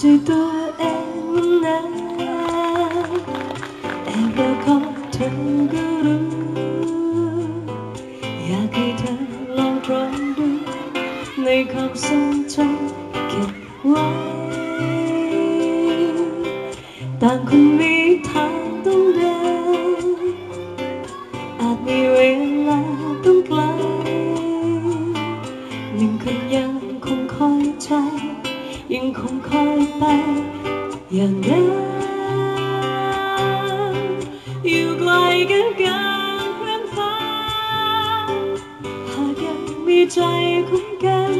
จตัวเองนะเองก็ขอเธอก็รู้อยากให้เธอลองตรองดูในความทรงจำเก็บไว้ต่างคนมี อย่างนั้นอยู่ไกลกันกลางแคว้นฟ้าหากยังมีใจคุ้มกัน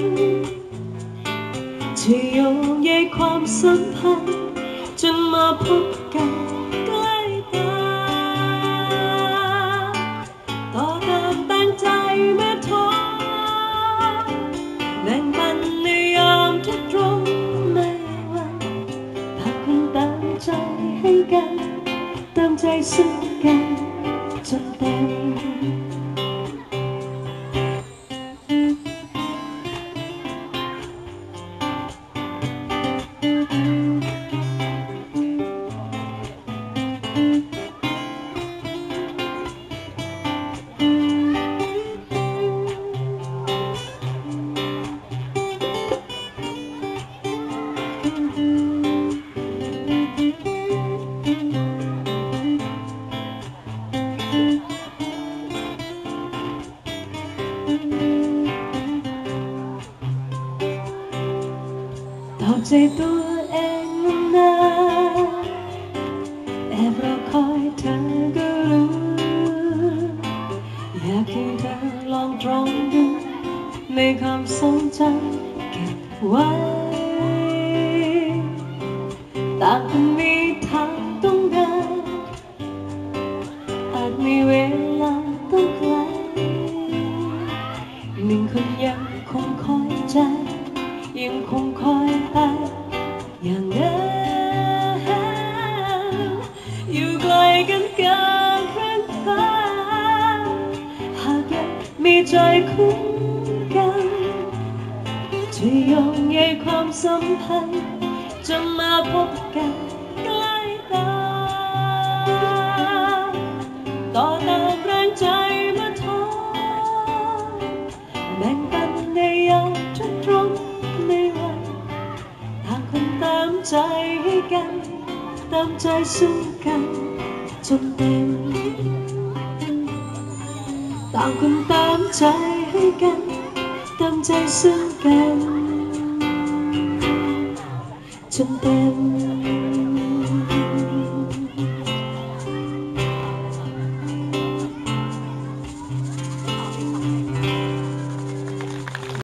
จะโยงใยความสัมพันธ์จนมาพบกัน ให้กันเติมใใจตัวเองนะแอบรอคอยเธอก็รู้อยากให้เธอลองตรองดูในความทรงจำเก็บไว้ต่างคนมีทางต้องเดินอาจมีเวลาต้องไกลหนึ่งคนยังคง กันกลางแคว้นฟ้าหากยังมีใจคุ้มกันจะโยงใยความสัมพันธ์จะมาพบกันใกล้ตาต่อเติมแรงใจมื่อท้อแบ่งปันในยามทุกตรงในวันต่างคนตามใจให้กัน ตามใจซึ่งกัน จนเต็มต่างคนตามใ